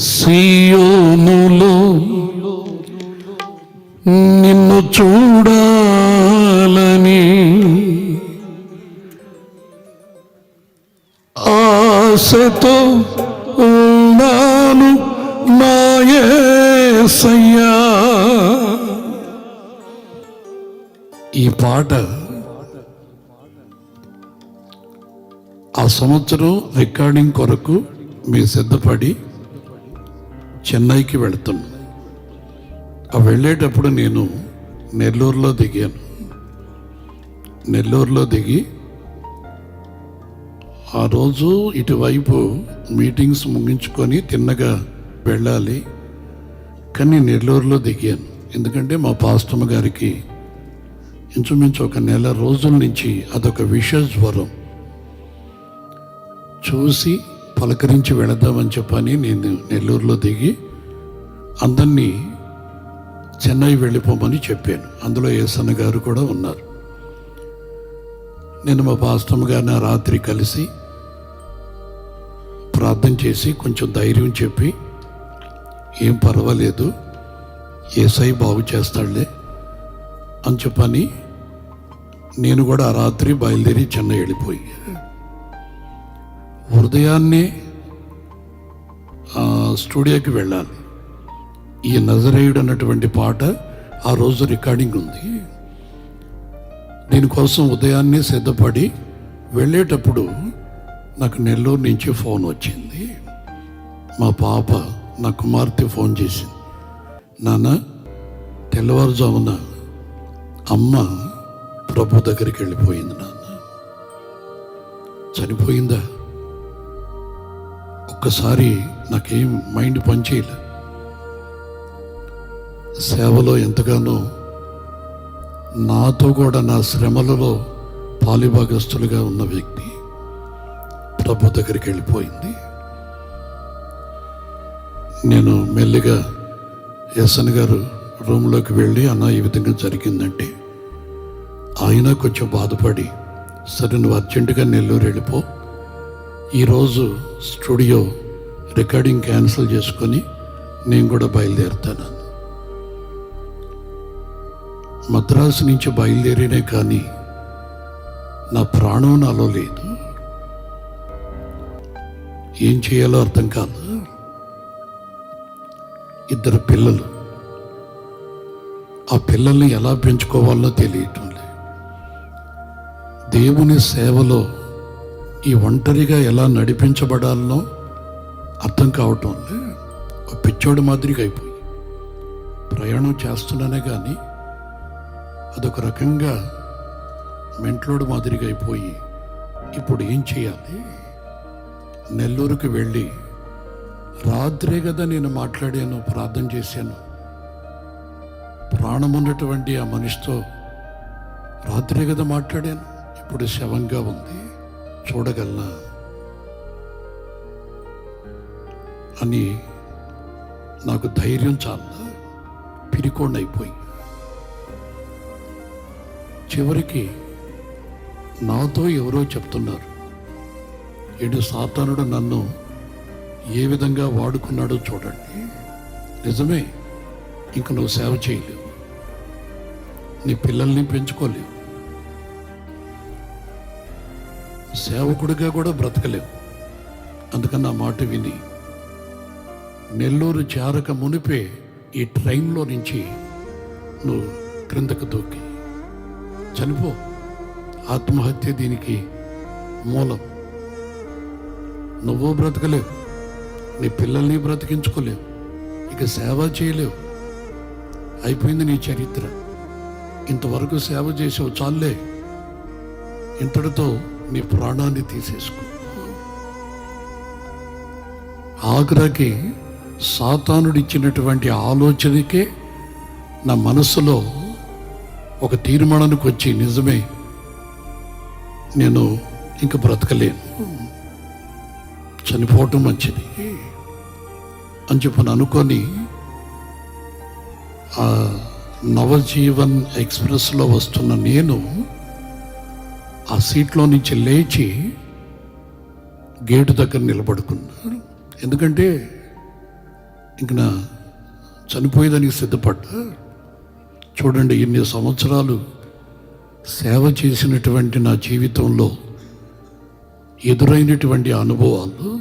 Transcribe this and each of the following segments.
సియోనులో నిన్ను చూడాలని ఆశతో ఉన్నాను నాయసయ్యా. ఈ పాట ఆ సంవత్సరం రికార్డింగ్ కొరకు మీ సిద్ధపడి చెన్నైకి వెళుతున్నాను ఆ వెళ్ళేటప్పుడు నేను నెల్లూరులో దిగాను. నెల్లూరులో దిగి ఆ రోజు ఇటువైపు మీటింగ్స్ ముగించుకొని తిన్నగా వెళ్ళాలి. కానీ నెల్లూరులో దిగాను. ఎందుకంటే మా పాస్టమ్ గారికి ఇంచుమించు ఒక నెల రోజుల నుంచి అదొక విష జ్వరం చూసి పలకరించి వెళదామని చెప్పని నేను నెల్లూరులో దిగి అందరినీ చెన్నై వెళ్ళిపోమని చెప్పాను. అందులో ఏసన్న గారు కూడా ఉన్నారు. నేను మా పాస్టమ్ గారిని ఆ రాత్రి కలిసి ప్రార్థన చేసి కొంచెం ధైర్యం చెప్పి ఏం పర్వాలేదు ఏసై బాగు చేస్తాడులే అని చెప్పని నేను కూడా ఆ రాత్రి బయలుదేరి చెన్నై వెళ్ళిపోయి ఉదయాన్నే స్టూడియోకి వెళ్ళాలి. ఈ నజరేయుడు అన్నటువంటి పాట ఆ రోజు రికార్డింగ్ ఉంది. దీనికోసం ఉదయాన్నే సిద్ధపడి వెళ్ళేటప్పుడు నాకు నెల్లూరు నుంచి ఫోన్ వచ్చింది. మా పాప నా కుమార్తె ఫోన్ చేసింది. నాన్న తెల్లవారుజామున అమ్మ ప్రభు దగ్గరికి వెళ్ళిపోయింది నాన్న. చనిపోయిందా? ఒక్కసారి నాకేం మైండ్ పనిచేయలే. సేవలో ఎంతగానో నాతో కూడా నా శ్రమలలో పాలిభాగస్తులుగా ఉన్న వ్యక్తి ప్రభు దగ్గరికి వెళ్ళిపోయింది. నేను మెల్లిగా ఎస్ఎన్ గారు రూమ్లోకి వెళ్ళి అన్న ఈ విధంగా జరిగిందంటే ఆయన కొంచెం బాధపడి సరే నువ్వు అర్జెంటుగా నెల్లూరు వెళ్ళిపో ఈరోజు స్టూడియో రికార్డింగ్ క్యాన్సిల్ చేసుకొని నేను కూడా బయలుదేరుతాను. మద్రాసు నుంచి బయలుదేరినే కానీ నా ప్రాణం నాలో లేదు. ఏం చేయాలో అర్థం కాదు. ఇద్దరు పిల్లలు. ఆ పిల్లల్ని ఎలా పెంచుకోవాలో తెలియటం లేదు. దేవుని సేవలో ఈ ఒంటరిగా ఎలా నడిపించబడాలనో అర్థం కావటం ఒక పిచ్చోడు మాదిరిగా అయిపోయి. ప్రయాణం చేస్తున్నానే కానీ అదొక రకంగా మెంట్లోడు మాదిరిగా అయిపోయి ఇప్పుడు ఏం చేయాలి? నెల్లూరుకి వెళ్ళి రాత్రే కదా నేను మాట్లాడాను ప్రార్థన చేశాను. ప్రాణం ఉన్నటువంటి ఆ మనిషితో రాత్రే కదా మాట్లాడాను. ఇప్పుడు శవంగా ఉంది. చూడగలనా అని నాకు ధైర్యం చాలా పిరికోండైపోయి చివరికి నాతో ఎవరో చెప్తున్నారు. ఏడు సాతానుడు నన్ను ఏ విధంగా వాడుకున్నాడో చూడండి. నిజమే ఇంక నువ్వు సేవ చేయలేవు. నీ పిల్లల్ని పెంచుకోలేవు. సేవకుడిగా కూడా బ్రతకలేవు. అందుకని నా మాట విని నెల్లూరు చేరక మునిపే ఈ ట్రైన్లో నుంచి నువ్వు క్రిందకు దూకి. చనిపో. ఆత్మహత్య దీనికి మూలం. నువ్వు బ్రతకలేవు. నీ పిల్లల్ని బ్రతికించుకోలేవు. ఇక సేవ చేయలేవు. అయిపోయింది నీ చరిత్ర. ఇంతవరకు సేవ చేసావు చాలే ఇంతటితో నీ ప్రాణాన్ని తీసేసుకో. ఆగ్రాకి సాతానుడు ఇచ్చినటువంటి ఆలోచనకే నా మనసులో ఒక తీర్మానానికి వచ్చి నిజమే నేను ఇంక బ్రతకలేను. చనిపోవటం మంచిది. అని చెప్పని అనుకొని ఆ నవజీవన్ ఎక్స్ప్రెస్లో వస్తున్న నేను ఆ సీట్లో నుంచి లేచి గేటు దగ్గర నిలబడుకున్నారు. ఎందుకంటే ఇంక నా చనిపోయేదానికి సిద్ధపడ్డా. చూడండి ఇన్ని సంవత్సరాలు సేవ చేసినటువంటి నా జీవితంలో ఎదురైనటువంటి అనుభవాలు.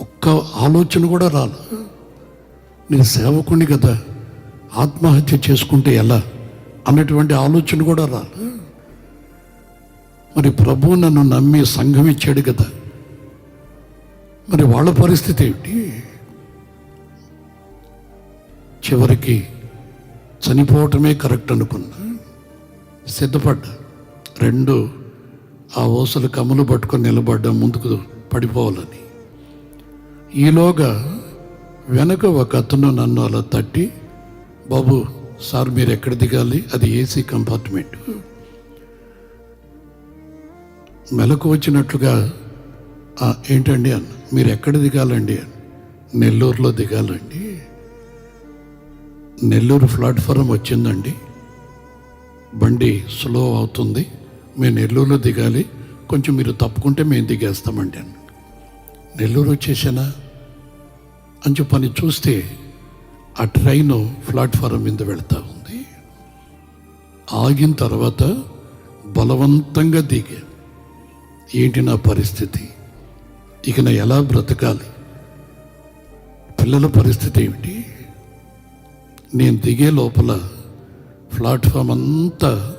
ఒక్క ఆలోచన కూడా రాను. నేను సేవకుని కదా ఆత్మహత్య చేసుకుంటే ఎలా? అన్నటువంటి ఆలోచన కూడా రాదు మరి ప్రభు నన్ను నమ్మి సంఘం ఇచ్చాడు కదా. మరి వాళ్ళ పరిస్థితి ఏమిటి చివరికి చనిపోవటమే కరెక్ట్ అనుకున్నా. సిద్ధపడ్డా. రెండు ఆ ఓసలు కమ్ములు పట్టుకొని నిలబడ్డా ముందుకు పడిపోవాలని. ఈలోగా వెనక ఒక అతను నన్ను అలా తట్టి బాబు సార్ మీరు ఎక్కడ దిగాలి? అది ఏసీ కంపార్ట్మెంట్. మెలకు వచ్చినట్లుగా ఏంటండి అన్న? మీరు ఎక్కడ దిగాలండి అని నెల్లూరులో దిగాలండి. నెల్లూరు ప్లాట్ఫారం వచ్చిందండి. బండి స్లో అవుతుంది. మేము నెల్లూరులో దిగాలి. కొంచెం మీరు తప్పుకుంటే మేము దిగేస్తామండి అని నెల్లూరు వచ్చేసానా? అని చెప్పని చూస్తే ఆ ట్రైను ప్లాట్ఫారం మీద వెళ్తూ ఉంది. ఆగిన తర్వాత బలవంతంగా దిగా. ఏంటి నా పరిస్థితి? ఇక నా ఎలా బ్రతకాలి? పిల్లల పరిస్థితి ఏమిటి? నేను దిగే లోపల ప్లాట్ఫామ్ అంతా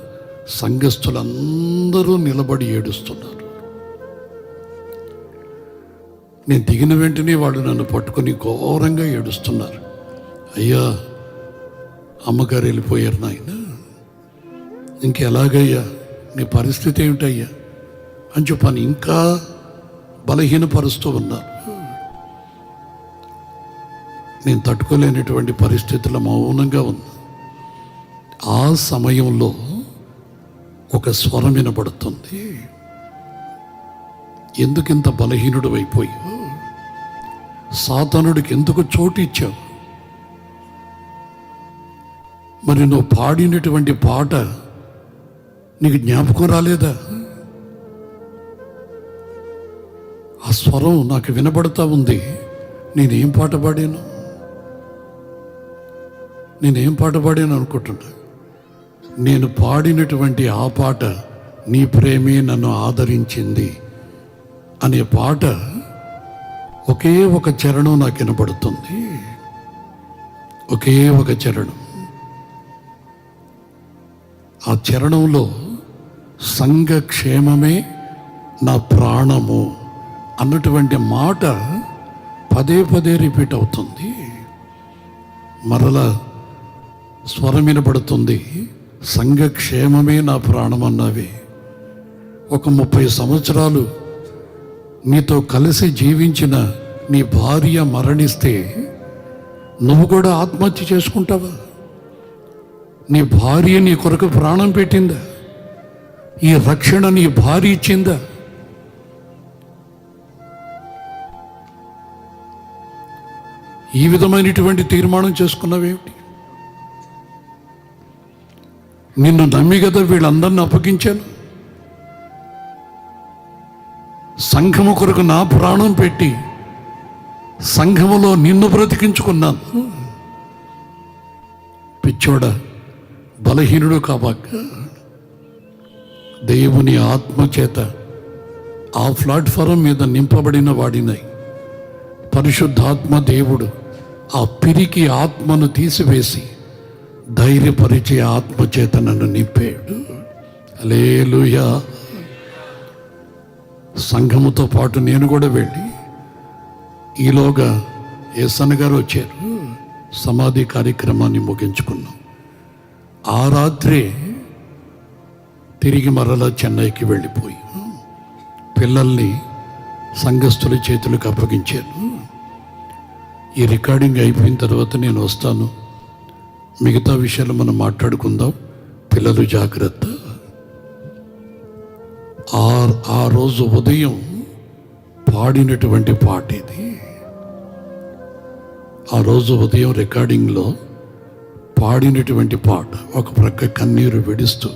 సంఘస్థులందరూ నిలబడి ఏడుస్తున్నారు. నేను దిగిన వెంటనే వాళ్ళు నన్ను పట్టుకొని ఘోరంగా ఏడుస్తున్నారు. అయ్యా అమ్మగారు వెళ్ళిపోయారు నాయన. ఇంకెలాగయ్యా నీ పరిస్థితి ఏమిటయ్యా? అని చెప్పని ఇంకా బలహీనపరుస్తూ ఉన్నారు. నేను తట్టుకోలేనటువంటి పరిస్థితుల్లో మౌనంగా ఉన్నా. ఆ సమయంలో ఒక స్వరం వినబడుతుంది. ఎందుకు బలహీనుడు అయిపోయావు? సాతనుడికి ఎందుకు చోటు ఇచ్చావు? మరి నువ్వు పాడినటువంటి పాట నీకు జ్ఞాపకం రాలేదా? ఆ స్వరం నాకు వినబడతా ఉంది. నేనేం పాట పాడాను? నేనేం పాట పాడాను అనుకుంటున్నా? నేను పాడినటువంటి ఆ పాట నీ ప్రేమే నన్ను ఆదరించింది అనే పాట ఒకే ఒక చరణం నాకు వినబడుతుంది ఒకే ఒక చరణం. ఆ చరణంలో సంఘక్షేమమే నా ప్రాణము అన్నటువంటి మాట పదే పదే రిపీట్ అవుతుంది. మరలా స్వరం వినబడుతుంది సంఘ క్షేమమే నా ప్రాణం అన్నవి. ఒక ముప్పై సంవత్సరాలు నీతో కలిసి జీవించిన నీ భార్య మరణిస్తే నువ్వు కూడా ఆత్మహత్య చేసుకుంటావా? నీ భార్య నీ కొరకు ప్రాణం పెట్టిందా. ఈ రక్షణ నీ భార్య ఇచ్చిందా. ఈ విధమైనటువంటి తీర్మానం చేసుకున్నావేమిటి నిన్ను నమ్మి కదా వీళ్ళందరిని అప్పగించాను. సంఘము కొరకు నా ప్రాణం పెట్టి సంఘములో నిన్ను బ్రతికించుకున్నాను. పిచ్చోడా బలహీనుడు కాబాక దేవుని ఆత్మ చేత ఆ ప్లాట్ఫారం మీద నింపబడిన వాడినై. పరిశుద్ధాత్మ దేవుడు ఆ పిరికి ఆత్మను తీసివేసి ధైర్యపరిచే ఆత్మ చేత నన్ను నింపాడు. అలేలుయా సంఘముతో పాటు నేను కూడా వెళ్ళి ఈలోగా ఏసన్న గారు వచ్చారు. సమాధి కార్యక్రమాన్ని ముగించుకున్నాం. ఆ రాత్రే తిరిగి మరలా చెన్నైకి వెళ్ళిపోయి పిల్లల్ని సంఘస్థుల చేతులకు అప్పగించాను. ఈ రికార్డింగ్ అయిపోయిన తర్వాత నేను వస్తాను. మిగతా విషయాలు మనం మాట్లాడుకుందాం. పిల్లలు జాగ్రత్త. ఆ ఆ రోజు ఉదయం పాడినటువంటి పాట ఇది ఆ రోజు ఉదయం రికార్డింగ్లో పాడినటువంటి పాట ఒక ప్రక్క కన్నీరు విడుస్తూ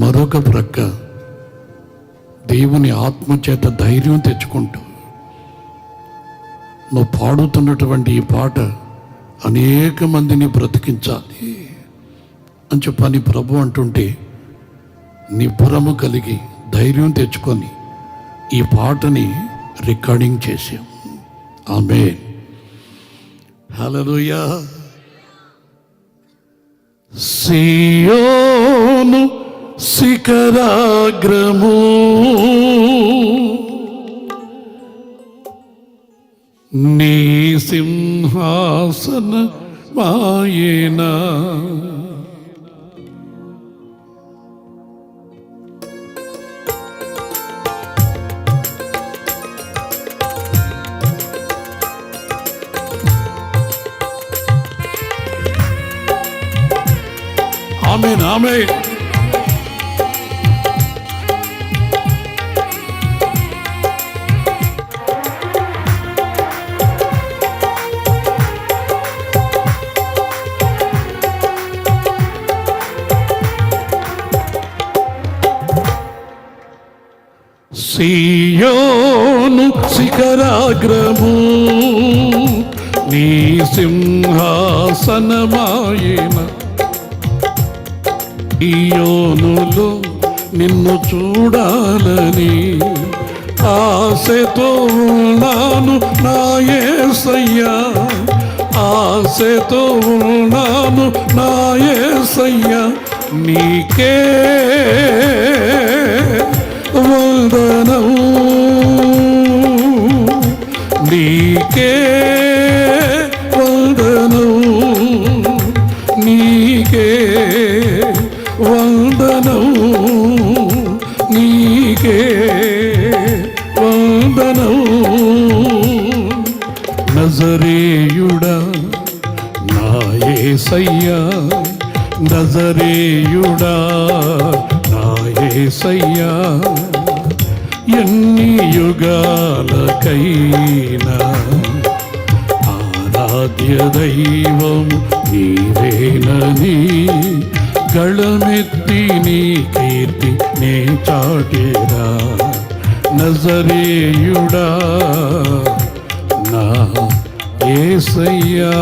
మరొక ప్రక్క దేవుని ఆత్మ చేత ధైర్యం తెచ్చుకుంటూ నువ్వు పాడుతున్నటువంటి ఈ పాట అనేక మందిని బ్రతికించాలి అని చెప్పని ప్రభు అంటుంటే నిబ్బరము కలిగి ధైర్యం తెచ్చుకొని ఈ పాటని రికార్డింగ్ చేసాం ఆమె హలలుయా సియోను శిఖరాగ్రము. నీ సింహాసన మాయేనా? ఆమెన్ ఆమెన్ సియోను శిఖరాగ్రము నీ సింహాసనమాయన సియోనులో నిన్ను చూడాలని ఆశతో ఉన్నాను నాయసయ్యా ఆశతో ఉన్నాను నాయసయ్యా నీకే వందనం నీకే నీకే వందనం. నజరేయుడా నాయసయ్యా నజరేయుడా నాయసయ్యా ఎన్ని యుగాలకైనా ఆరాధ్య దైవం నీవేనని గళమెత్తి నీ కీర్తి నే చాటేరా. నజరేయుడా నా ఏసయ్యా.